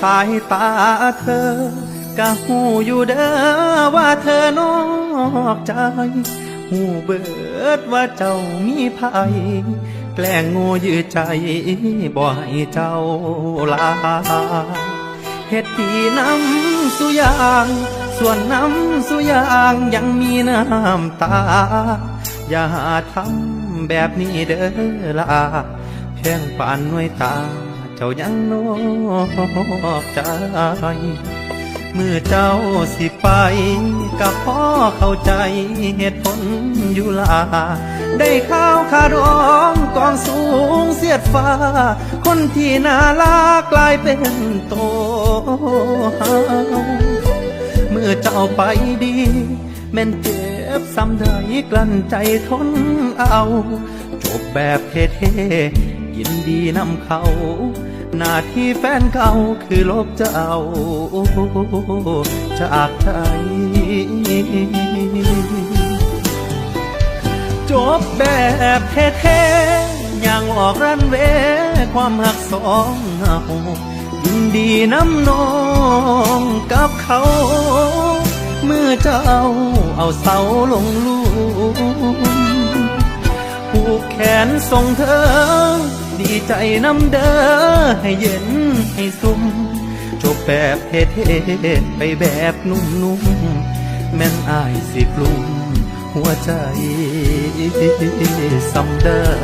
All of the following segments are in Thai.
สายตาเธอกะหูอยู่เด้อว่าเธอนอกใจ หูเบิดว่าเจ้ามีภัยแกล้งง่ยือใจบ่ให้เจ้าลาเฮ็ดดีน้ำสุยาง ส่วนน้ำสุยางยังมีน้ำตา อย่าทำแบบนี้เด้อละเพียงปานหน่วยตา จ้ายังนอกใจ เมื่อเจ้าสิไปกับพ่อเข้าใจเหตุผลอยู่ลา ได้ข้าวขาดองกองสูงเสียดฟ้า คนที่น่ารักกลายเป็นโตเฮาเมื่อเจ้าไปดีแม่นเจ็บซ้ำใดกลั้นใจทนเอา จบแบบเท่ ยินดีนำเขา หน้าที่แฟนเก่าคือลบจะเจ้าจากใจจบแบบเท่ๆอย่างออกรันเวความหักสองเฮายินดีน้ำนองกับเขา เมื่อเจ้าเอาเสาลงลูผูกแขนส่งเธอ ดีใจน้ำเด้อให้เย็นให้ซุ่มจบแบบเท่ๆไปแบบนุ่มๆแม่นอายสิกลุ่มหัวใจสำเด้อ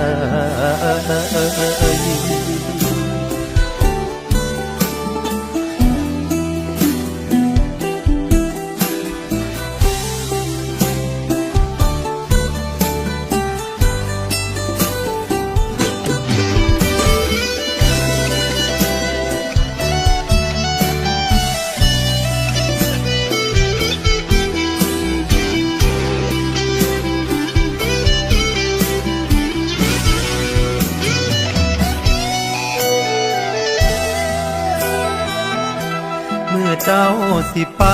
สิไป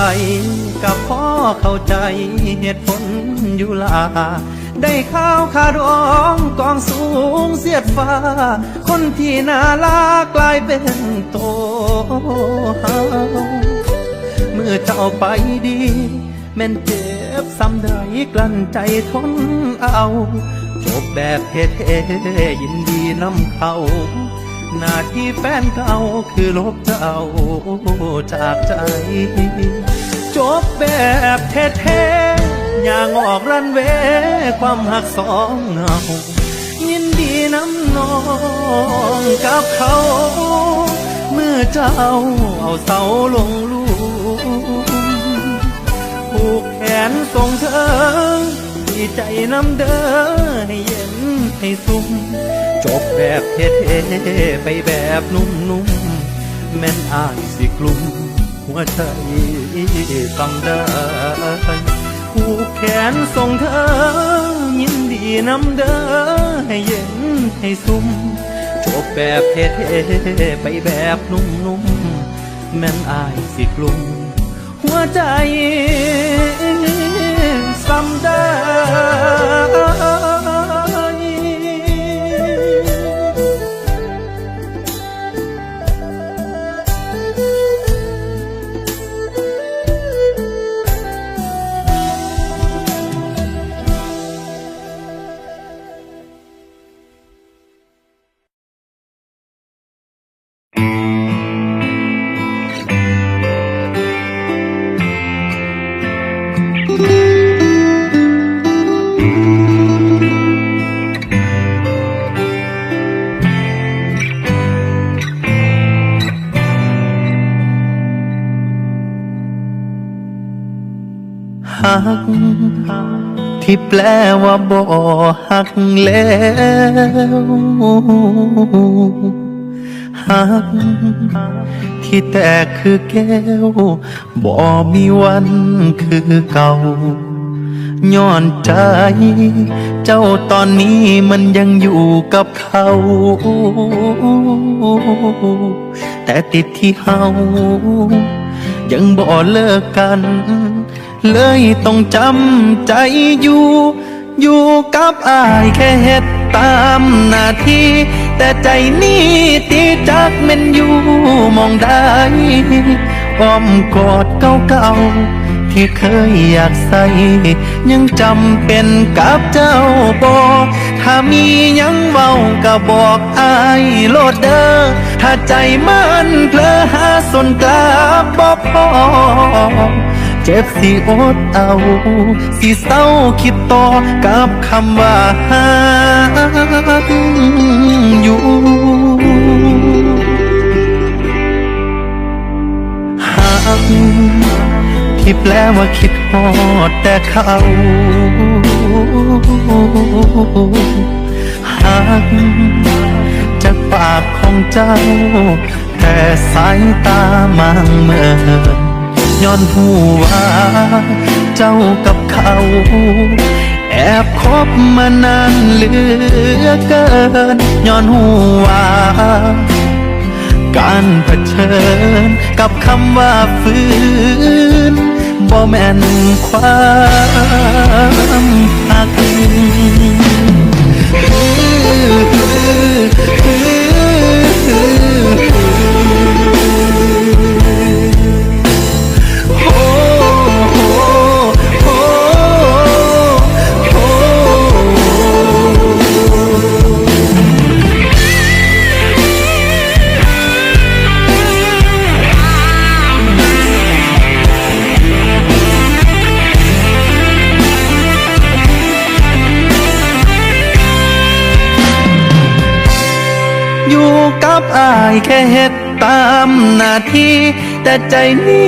กับพ่อเข้าใจเหตุผลอยู่ลา ได้ข้าวขาดองกองสูงเสียดฟ้า คนที่น่ารักกลายเป็นโตเฮาเมื่อเจ้าไปดี แม่นเจ็บซ้ำใดกลั้นใจทนเอา จบแบบเท่ๆยินดีนำเขา หน้าที่แฟนเก่าคือลบเจ้าจากใจ จบแบบเท่ๆอย่างออกรันเวความหักสองเงายินดีน้ำนองกับเขา เมื่อเจ้าเอาเสาลงลูกผูกแขนส่งเธอ ใจน้ำเด้อให้เย็นให้ซุ่มจบแบบเท่ๆไปแบบนุ่มๆแม่นอายสิกลุ่มหัวใจกำได้ผูกแขนส่งเธอ ยินดีน้ำเด้อให้เย็นให้ซุ่มจบแบบเท่ๆไปแบบนุ่มๆแม่นอายสิกลุ่มหัวใจสำได้ ก ที่แปลว่าบ่หักแล้วหักที่แตกคือแก้วบ่มีวันคือเก่าย้อนใจ เจ้าตอนนี้มันยังอยู่กับเขา แต่ติดที่เฮายังบ่เลิกกัน เลยต้องจำใจอยู่ อยู่กับอายแค่เฮ็ดตามหน้าที่ แต่ใจนี้ตีจักแมันอยู่มองได้อ้อมกอดเก่าๆที่เคยอยากใส่ยังจำเป็นกับเจ้าบอกถ้ามียังเมาก็บอกอายโลดเด้อถ้าใจมันเพลอหาสนกลับบอพอ เจ็บสิอดเอา สิเศร้าคิดต่อกับคำว่าหักอยู่หักที่แปลว่าคิดฮอดแต่เขาหักจากปากของเจ้า แต่สายตามางเมิน ย้อนหูว่าเจ้ากับเขา แอบคบมานานเหลือเกินย้อนหูว่าการเผชิญกับคำว่าฝืนบ่แม่นความหักโที แต่ใจนี้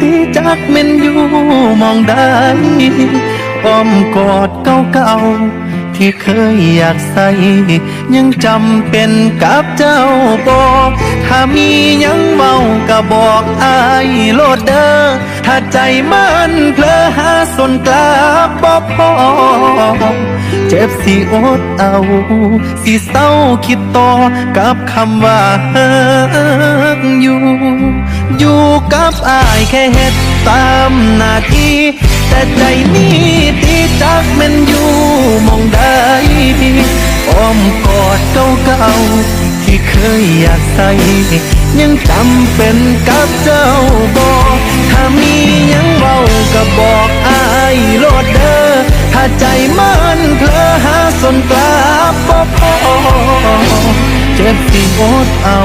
ตีจักเมันอยู่มองได้อ้อมกอดเก่าๆที่เคยอยากใส่ ยังจำเป็นกับเจ้าบอก ถ้ามียังเมาก็บอกอายโลดเด้อ ถ้าใจมันเพลอหาสนกลับบอพอเจ็บสิอดเอาสิเศร้าคิดต่อกับคำว่าหักอยู่ อยู่กับอายแค่เฮ็ดตามหน้าที่แต่ใจนี้ตีจักมันอยู่มองได้อ้อมกอดเก่าๆที่เคยอยากใส่ยังจำเป็นกับเจ้าบอก ถ้ามียังเบาก็บอกอายโลดเด้อ ถ้าใจมันเพลอหาสนกลับบอกพอเจ็บสิอดเอา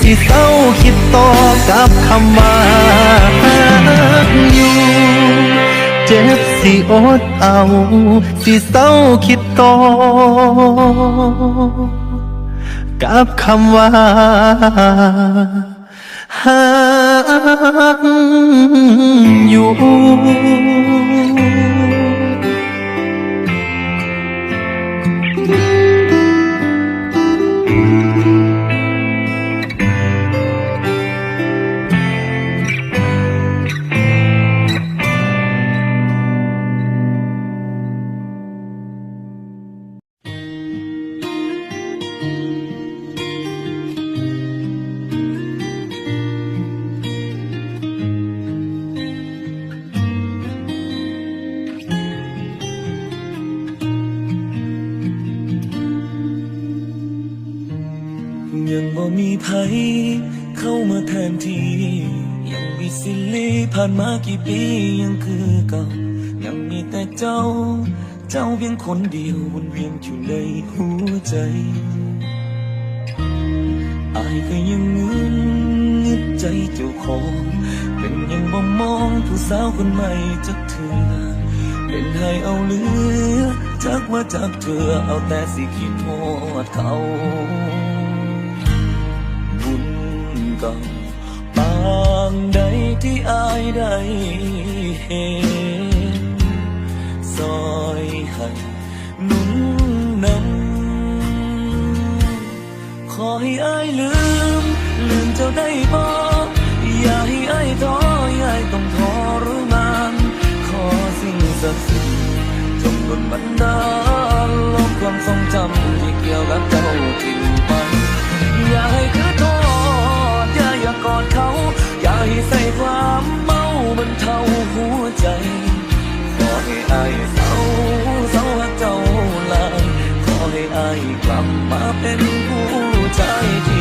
สิเศร้าคิดต่อกับคำว่าอยู่เจ็บสิอดเอา สิเศร้าคิดต่อกับคำว่า หักอยู่ บ่มีไผเข้ามาแทนที่ ยังมีสิลีผ่านมากี่ปียังคือเก่า ยังมีแต่เจ้า เจ้าเพียงคนเดียววนเวียนอยู่ในหัวใจอายก็ยังงึนงึดใจเจ้าของ เป็นยังบ่มองผู้สาวคนใหม่จักเถื่อเป็นให้เอาเหลือจักว่าจากเธอเอาแต่สิคิดโทษเขา ก่าปางใดที่อายได้เห็นซอยให้หนุนนำขอให้อายลืม ลืมเจ้าได้บ่อย่าให้อายท้ออย่าให้ต้องทรมานขอสิ่งศักดิ์สิทธิ์จงดลบันดาลลบความทรงจำที่เกี่ยวกับเจ้าทิ้ง ให้ใส่ความเมาบรรเทาหัวใจขอให้อายเศร้าเศร้าเจ้าลายขอให้อายกลับมาเป็นผู้ใจที่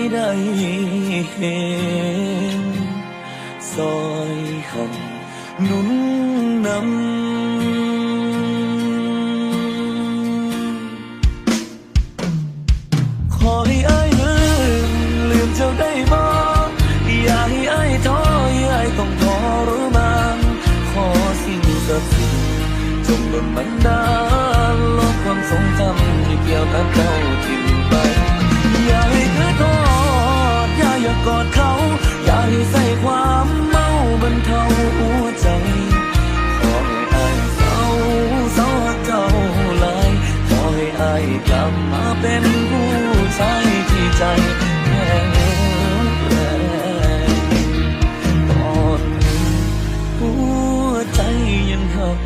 เห็นซอยหันหนุนนำขอให้อายลืมลืมเจ้าได้บ่อย่าให้อายท้ออย่าให้ต้องทรมานขอสิ่งศักดิ์สิทธิ์จงดลบันดาลลบความทรงจำที่เกี่ยวกับเจ้าทิ้ กอดเขา อย่าให้ใส่ความเมาบรรเทาหัวใจขอให้อายเศร้าเศร้าเจ้าลายขอให้อายกลับมาเป็นผู้ชายที่ใจแข็งแรงตอนนี้หัวใจยังหัก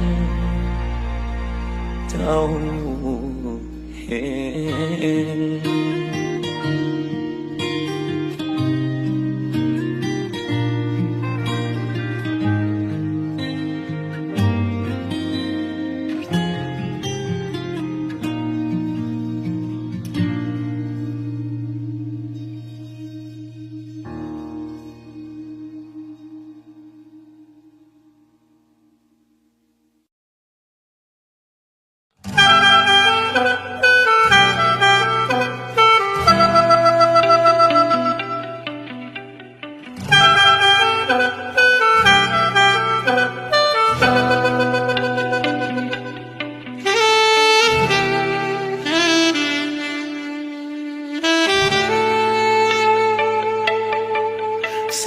เจ้าเห็น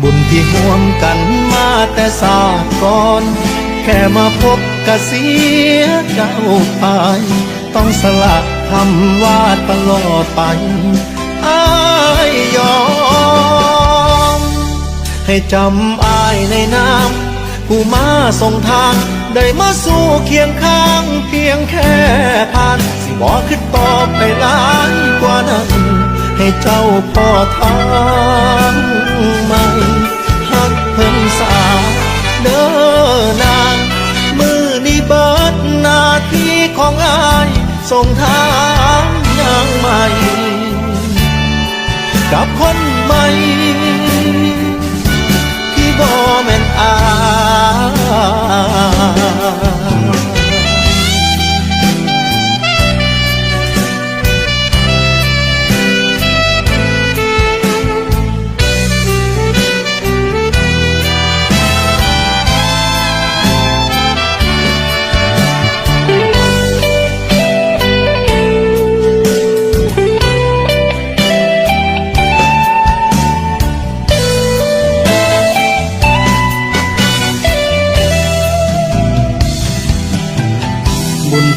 บุญที่ห่วมกันมาแต่ศาสตร์ก่อน แค่มาพบกะเสียเจ้าไป ต้องสละคำว่าตลอดไปอายยอม ให้จำอายในน้ำผู้มาส่งทาง ได้มาสู่เคียงข้างเพียงแค่ผ่าน สิบอกขึ้นต่อไปหลายกว่านั้น ให้เจ้าพ่อทางใหม่หักเพิ่นสาเดินนางมือนี้เบิดหน้าที่ของอายส่งทางยังใหม่ กับคนใหม่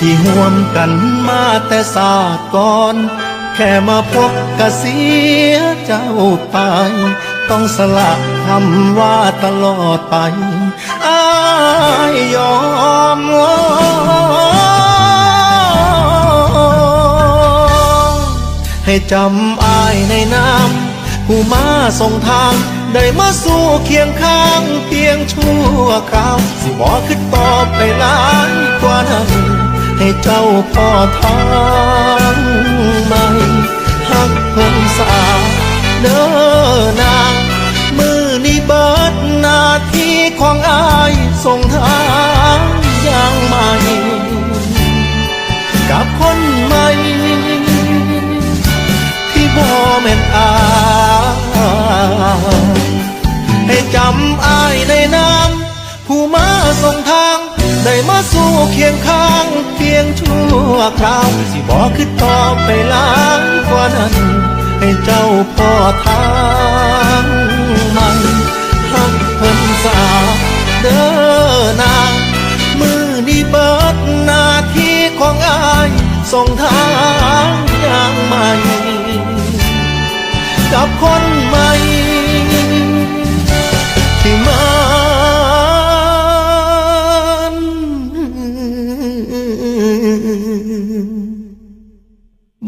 ที่ห่วมกันมาแต่ศาสตร์ก่อน แค่มาพบกะเสียเจ้าไป ต้องสละคำว่าตลอดไปอายยอมให้จำอายในน้ำผู้มาส่งทางได้มาสู่เคียงข้างเพียงชั่วคราว สิบอกขึ้นต่อไปหลายกว่านั้นให้ เจ้าพ่อทางใหม่หักเพิ่นสาเด้อนางมือนี้เบิดนาทีของอายส่งทางอย่างใหม่ กับคนใหม่ ที่บ่แม่นอาย ได้มาสู่เคียงข้าง เพียงชั่วคราวสิบอกขึ้นต่อไปหลายกว่านั้น ให้เจ้าพ่อทางใหม่หักเพิ่นสาเด้อนางมือนี้เบิดหน้าที่ของอายส่งทางอย่างใหม่กับคน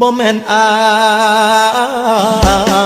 บ่แม่นอาย